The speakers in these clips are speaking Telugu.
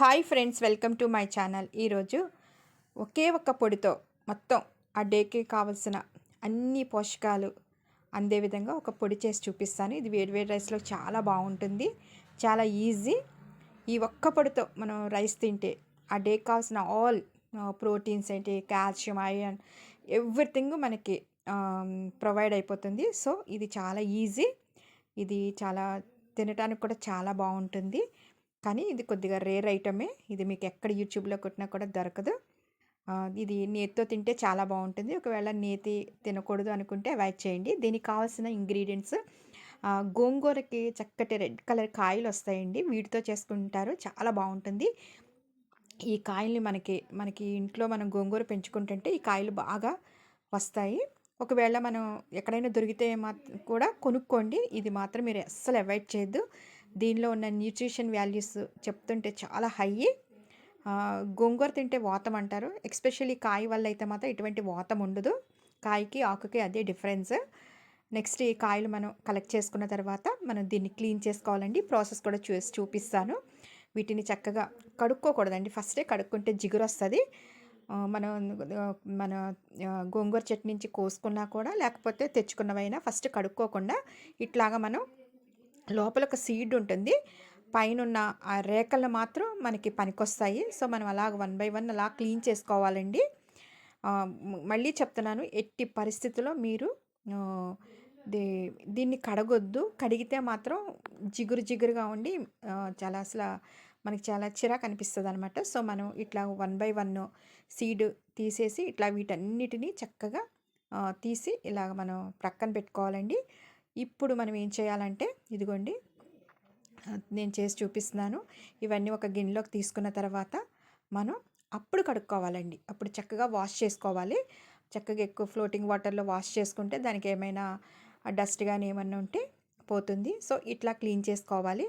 Hi friends welcome to my channel. ఈరోజు ఒకే ఒక్క పొడితో మొత్తం ఆ డేకి కావలసిన అన్ని పోషకాలు అందే విధంగా ఒక పొడి చేసి చూపిస్తాను. ఇది వేడి వేడి రైస్లో చాలా బాగుంటుంది. చాలా ఈజీ. ఈ ఒక్క పొడితో మనం రైస్ తింటే ఆ డేకి కావాల్సిన ఆల్ ప్రోటీన్స్ ఏంటి కాల్షియం ఐరన్ ఎవ్రీథింగ్ మనకి ప్రొవైడ్ అయిపోతుంది. సో ఇది చాలా ఈజీ. ఇది చాలా తినడానికి కూడా చాలా బాగుంటుంది. కానీ ఇది కొద్దిగా రేర్ ఐటమే. ఇది మీకు ఎక్కడ యూట్యూబ్లో కొట్టినా కూడా దొరకదు. ఇది నేతితో తింటే చాలా బాగుంటుంది. ఒకవేళ నేతి తినకూడదు అనుకుంటే అవాయిడ్ చేయండి. దీనికి కావాల్సిన ఇంగ్రీడియంట్స్ గోంగూరకి చక్కటి రెడ్ కలర్ కాయలు వస్తాయండి. వీటితో చేసుకుంటారు. చాలా బాగుంటుంది. ఈ కాయల్ని మనకి మనకి ఇంట్లో మనం గోంగూర పెంచుకుంటుంటే ఈ కాయలు బాగా వస్తాయి. ఒకవేళ మనం ఎక్కడైనా దొరికితే మా కూడా కొనుక్కోండి. ఇది మాత్రం మీరు అస్సలు అవాయిడ్ చేయొద్దు. దీనిలో ఉన్న న్యూట్రిషన్ వాల్యూస్ చెప్తుంటే చాలా హై. గోంగూర తింటే వాతం అంటారు. ఎక్స్పెషల్లీ కాయ వల్ల అయితే మాత్రం ఇటువంటి వాతం ఉండదు. కాయకి ఆకుకి అదే డిఫరెన్స్. నెక్స్ట్ ఈ కాయలు మనం కలెక్ట్ చేసుకున్న తర్వాత మనం దీన్ని క్లీన్ చేసుకోవాలండి. ప్రాసెస్ కూడా చూసి చూపిస్తాను. వీటిని చక్కగా కడుక్కోకూడదండి. ఫస్టే కడుక్కుంటే జిగురు వస్తుంది. మనం మన గోంగూర చెట్టు నుంచి కోసుకున్నా కూడా లేకపోతే తెచ్చుకున్నవైనా ఫస్ట్ కడుక్కోకుండా ఇట్లాగా మనం లోపల ఒక సీడ్ ఉంటుంది పైన ఆ రేఖలు మాత్రం మనకి పనికొస్తాయి. సో మనం అలాగ వన్ బై వన్ అలా క్లీన్ చేసుకోవాలండి. మళ్ళీ చెప్తున్నాను ఎట్టి పరిస్థితుల్లో మీరు దీన్ని కడగొద్దు. కడిగితే మాత్రం జిగురు జిగురుగా ఉండి చాలా అసలు మనకి చాలా చిరాకు అనిపిస్తుంది అనమాట సో మనం ఇట్లా వన్ బై వన్ సీడ్ తీసేసి ఇట్లా వీటన్నిటినీ చక్కగా తీసి ఇలాగ మనం ప్రక్కన పెట్టుకోవాలండి. ఇప్పుడు మనం ఏం చేయాలంటే ఇదిగోండి నేను చేసి చూపిస్తున్నాను. ఇవన్నీ ఒక గిన్నెలోకి తీసుకున్న తర్వాత మనం అప్పుడు కడుక్కోవాలండి. అప్పుడు చక్కగా వాష్ చేసుకోవాలి. చక్కగా ఎక్కువ ఫ్లోటింగ్ వాటర్లో వాష్ చేసుకుంటే దానికి ఏమైనా డస్ట్ కానీ ఏమన్నా ఉంటే పోతుంది. సో ఇట్లా క్లీన్ చేసుకోవాలి.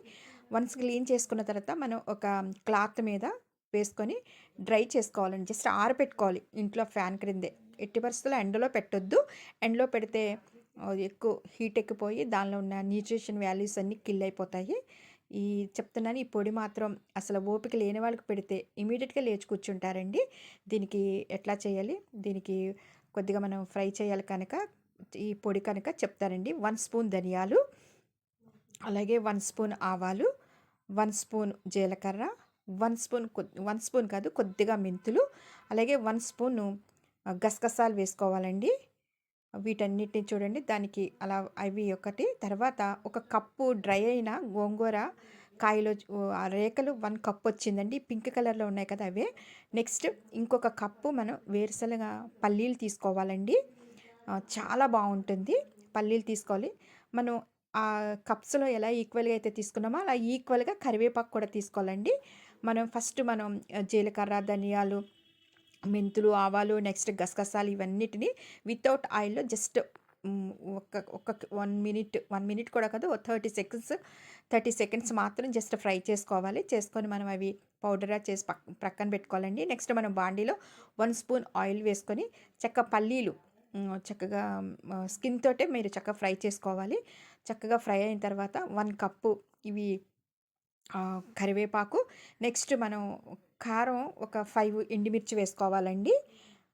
వన్స్ క్లీన్ చేసుకున్న తర్వాత మనం ఒక క్లాత్ మీద వేసుకొని డ్రై చేసుకోవాలండి. జస్ట్ ఆరపెట్టుకోవాలి. ఇంట్లో ఫ్యాన్ క్రిందే. ఎట్టి పరిస్థితుల్లో ఎండలో పెట్టొద్దు. ఎండలో పెడితే ఎక్కువ హీట్ ఎక్కిపోయి దానిలో ఉన్న న్యూట్రిషన్ వాల్యూస్ అన్నీ కిల్ అయిపోతాయి. ఈ చెప్తున్నాను ఈ పొడి మాత్రం అసలు ఓపిక లేని వాళ్ళకి పెడితే ఇమీడియట్గా లేచి కూర్చుంటారండి. దీనికి ఎట్లా చేయాలి? దీనికి కొద్దిగా మనం ఫ్రై చేయాలి కనుక ఈ పొడి కనుక చెప్తారండి వన్ స్పూన్ ధనియాలు అలాగే వన్ స్పూన్ ఆవాలు వన్ స్పూన్ జీలకర్ర వన్ స్పూన్ వన్ స్పూన్ కాదు కొద్దిగా మెంతులు అలాగే వన్ స్పూన్ గసగసాలు వేసుకోవాలండి. వీటన్నిటిని చూడండి. దానికి అలా అవి ఒకటి తర్వాత ఒక కప్పు డ్రై అయిన గోంగూర కాయలో ఆ రేఖలు వన్ కప్ వచ్చిందండి. పింక్ కలర్లో ఉన్నాయి కదా అవే. నెక్స్ట్ ఇంకొక కప్పు మనం వేరుసలుగా పల్లీలు తీసుకోవాలండి. చాలా బాగుంటుంది. పల్లీలు తీసుకోవాలి. మనం ఆ కప్స్లో ఎలా ఈక్వల్గా అయితే తీసుకున్నామో అలా ఈక్వల్గా కరివేపాకు కూడా తీసుకోవాలండి. మనం ఫస్ట్ మనం జీలకర్ర ధనియాలు మెంతులు ఆవాలు నెక్స్ట్ గసగసాలు ఇవన్నిటిని వితౌట్ ఆయిల్లో జస్ట్ ఒక ఒక వన్ మినిట్ వన్ మినిట్ కూడా కాదు థర్టీ సెకండ్స్ థర్టీ సెకండ్స్ మాత్రం జస్ట్ ఫ్రై చేసుకోవాలి. చేసుకొని మనం అవి పౌడర్గా చేసి పక్క ప్రక్కన పెట్టుకోవాలండి. నెక్స్ట్ మనం బాండీలో వన్ స్పూన్ ఆయిల్ వేసుకొని చక్క పల్లీలు చక్కగా స్కిన్ తోటే మీరు చక్కగా ఫ్రై చేసుకోవాలి. చక్కగా ఫ్రై అయిన తర్వాత వన్ కప్పు ఇవి కరివేపాకు. నెక్స్ట్ మనం కారం ఒక ఫైవ్ ఎండిమిర్చి వేసుకోవాలండి.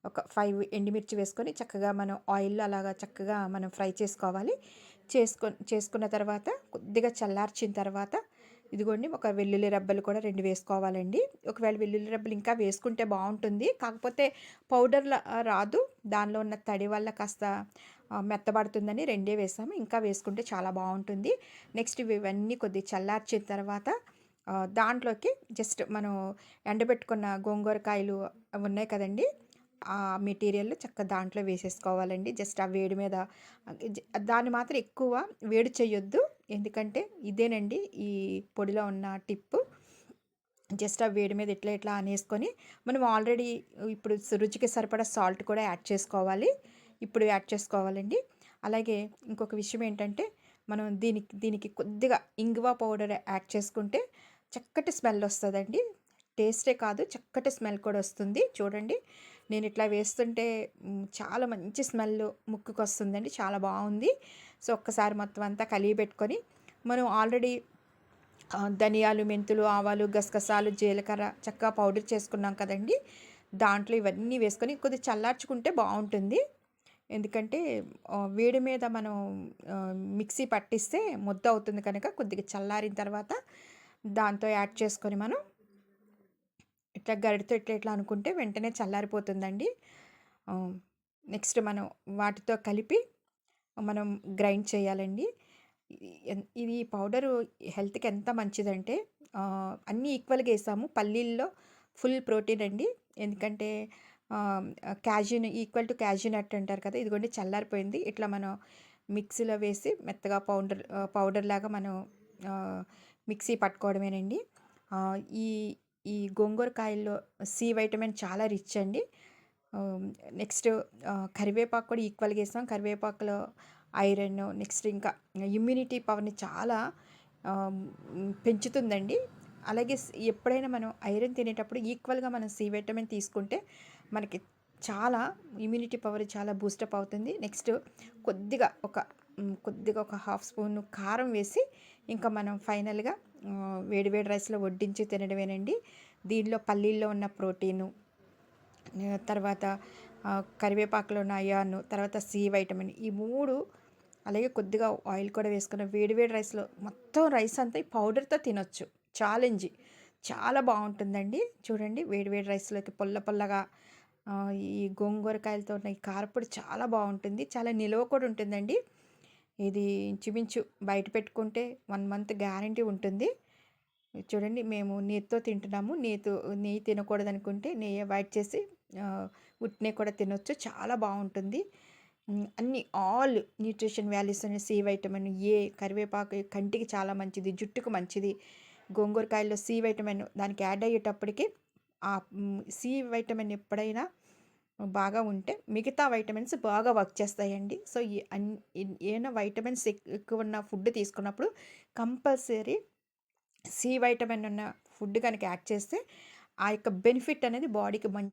ఒక ఫైవ్ ఎండిమిర్చి వేసుకొని చక్కగా మనం ఆయిల్లో అలాగా చక్కగా మనం ఫ్రై చేసుకోవాలి. చేసుకొని చేసుకున్న తర్వాత కొద్దిగా చల్లార్చిన తర్వాత ఇదిగోండి ఒక వెల్లుల్లి రబ్బలు కూడా రెండు వేసుకోవాలండి. ఒకవేళ వెల్లుల్లి రబ్బలు ఇంకా వేసుకుంటే బాగుంటుంది. కాకపోతే పౌడర్లా రాదు. దానిలో ఉన్న తడి వల్ల కాస్త మెత్తబడుతుందని రెండే వేసాము. ఇంకా వేసుకుంటే చాలా బాగుంటుంది. నెక్స్ట్ ఇవన్నీ కొద్దిగా చల్లార్చిన తర్వాత దాంట్లోకి జస్ట్ మనం ఎండబెట్టుకున్న గోంగూరకాయలు అవి ఉన్నాయి కదండి. ఆ మెటీరియల్ చక్క దాంట్లో వేసేసుకోవాలండి. జస్ట్ ఆ వేడి మీద దాన్ని మాత్రం ఎక్కువ వేడి చేయొద్దు. ఎందుకంటే ఇదేనండి ఈ పొడిలో ఉన్న టిప్పు జస్ట్ ఆ వేడి మీద ఇట్లా ఇట్లా అనేసుకొని మనం ఆల్రెడీ ఇప్పుడు రుచికి సరిపడా సాల్ట్ కూడా యాడ్ చేసుకోవాలి. ఇప్పుడు యాడ్ చేసుకోవాలండి. అలాగే ఇంకొక విషయం ఏంటంటే మనం దీనికి దీనికి కొద్దిగా ఇంగువ పౌడర్ యాడ్ చేసుకుంటే చక్కటి స్మెల్ వస్తుందండి. టేస్టే కాదు చక్కటి స్మెల్ కూడా వస్తుంది. చూడండి నేను ఇట్లా వేస్తుంటే చాలా మంచి స్మెల్ ముక్కుకు వస్తుందండి చాలా బాగుంది. సో ఒక్కసారి మొత్తం అంతా కలిగి పెట్టుకొని మనం ఆల్రెడీ ధనియాలు మెంతులు ఆవాలు గసగసాలు జీలకర్ర చక్కగా పౌడర్ చేసుకున్నాం కదండి. దాంట్లో ఇవన్నీ వేసుకొని కొద్దిగా చల్లార్చుకుంటే బాగుంటుంది. ఎందుకంటే వేడి మీద మనం మిక్సీ పట్టిస్తే ముద్ద అవుతుంది కనుక కొద్దిగా చల్లారిన తర్వాత దాంతో యాడ్ చేసుకొని మనం ఇట్లా గరిటతో ఇట్లా ఇట్లా అనుకుంటే వెంటనే చల్లారిపోతుందండి. నెక్స్ట్ మనం వాటితో కలిపి మనం గ్రైండ్ చేయాలండి. ఇది పౌడరు హెల్త్కి ఎంత మంచిదంటే అన్నీ ఈక్వల్గా వేసాము పల్లీల్లో ఫుల్ ప్రోటీన్ అండి. ఎందుకంటే క్యాజిన్ ఈక్వల్ టు క్యాజిన్ నట్ అంటారు కదా ఇదిగోండి చల్లారిపోయింది. ఇట్లా మనం మిక్సీలో వేసి మెత్తగా పౌడర్ పౌడర్ లాగా మనం మిక్సీ పట్టుకోవడమేనండి. ఈ ఈ గోంగూర కాయల్లో సి వైటమిన్ చాలా రిచ్ అండి. నెక్స్ట్ కరివేపాకు కూడా ఈక్వల్గా వేస్తాం. కరివేపాకులో ఐరన్ నెక్స్ట్ ఇంకా ఇమ్యూనిటీ పవర్ని చాలా పెంచుతుందండి. అలాగే ఎప్పుడైనా మనం ఐరన్ తినేటప్పుడు ఈక్వల్గా మనం సి విటమిన్ తీసుకుంటే మనకి చాలా ఇమ్యూనిటీ పవర్ చాలా బూస్టప్ అవుతుంది. నెక్స్ట్ కొద్దిగా ఒక కొద్దిగా ఒక హాఫ్ స్పూన్ కారం వేసి ఇంకా మనం ఫైనల్గా వేడివేడి వేడి వేడి రైస్లో వడ్డించి తినడమేనండి. దీనిలో పల్లీల్లో ఉన్న ప్రోటీను తర్వాత కరివేపాకులో ఉన్న అయాను తర్వాత సి వైటమిన్ ఈ మూడు అలాగే కొద్దిగా ఆయిల్ కూడా వేసుకున్న వేడి వేడి రైస్లో మొత్తం రైస్ అంతా ఈ పౌడర్తో తినొచ్చు. ఛాలెంజ్. చాలా బాగుంటుందండి. చూడండి వేడి వేడి రైస్లోకి పొల్ల పొల్లగా ఈ గోంగూరకాయలతో ఉన్న ఈ కారపొడి చాలా బాగుంటుంది. చాలా నిలువ కూడా ఉంటుందండి. ఇది ఇంచుమించు బయట పెట్టుకుంటే వన్ మంత్ గ్యారంటీ ఉంటుంది. చూడండి మేము నెయ్యితో తింటున్నాము. నెయ్యితో నెయ్యి తినకూడదు అనుకుంటే నెయ్యి అవాయిడ్ చేసి ఉట్నే కూడా తినొచ్చు. చాలా బాగుంటుంది. అన్ని ఆల్ న్యూట్రిషన్ వాల్యూస్ అనే సి వైటమిన్ ఏ కరివేపాకు కంటికి చాలా మంచిది జుట్టుకు మంచిది. గోంగూరకాయల్లో సి వైటమిన్ దానికి యాడ్ అయ్యేటప్పటికి ఆ సి వైటమిన్ ఎప్పుడైనా బాగా ఉంటే మిగతా వైటమిన్స్ బాగా వర్క్ చేస్తాయండి. సో అన్ ఏమైనా వైటమిన్స్ ఎక్కువ ఉన్న ఫుడ్ తీసుకున్నప్పుడు కంపల్సరీ సి వైటమిన్ ఉన్న ఫుడ్ కనుక యాడ్ చేస్తే ఆ యొక్క బెనిఫిట్ అనేది బాడీకి మంచి